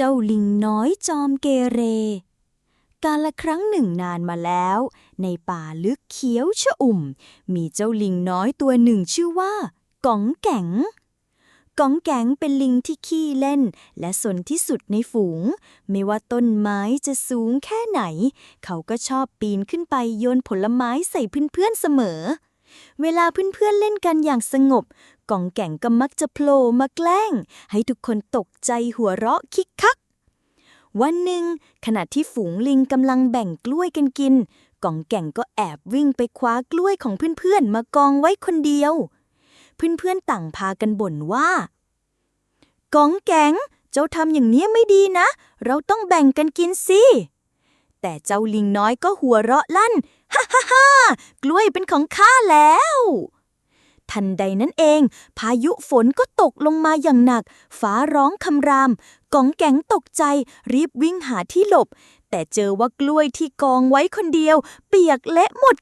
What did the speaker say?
เจ้าลิงน้อยจอมเกเร กาลครั้งหนึ่งนานมาแล้ว ในป่าลึกเขียวชอุ่ม มีเจ้าลิงน้อยตัวหนึ่งชื่อว่าก๋องแก๋งก๋องแก๋งเป็นลิงที่ขี้เล่น และสนที่สุดในฝูง ไม่ว่าต้นไม้จะสูงแค่ไหน เขาก็ชอบปีนขึ้นไปโยนผลไม้ใส่เพื่อนๆเสมอ เวลาเพื่อนๆเล่นกันอย่างสงบกองแก๋งก็มักจะโผล่มาแกล้ง ให้ทุกคนตกใจหัวเราะคิกคัก วันหนึ่ง ขณะที่ฝูงลิงกำลังแบ่งกล้วยกันกินก่องแก่งก็แอบวิ่งไปคว้ากล้วยของเพื่อนๆมากองไว้คนเดียว เพื่อนๆต่างพากันบ่นว่ากองแกงเจ้าทำอย่างนี้ไม่ดีนะ เราต้องแบ่งกันกินสิ แต่เจ้าลิงน้อยก็หัวเราะลั่น ฮ่าฮ่าฮ่ากล้วยเป็นของข้าแล้ว ทันใดนั้นเอง พายุฝนก็ตกลงมาอย่างหนัก ฟ้าร้องคำรามกองแกงตกใจ รีบวิ่งหาที่หลบ แต่เจอว่ากล้วยที่กองไว้คนเดียว เปียกเละหมด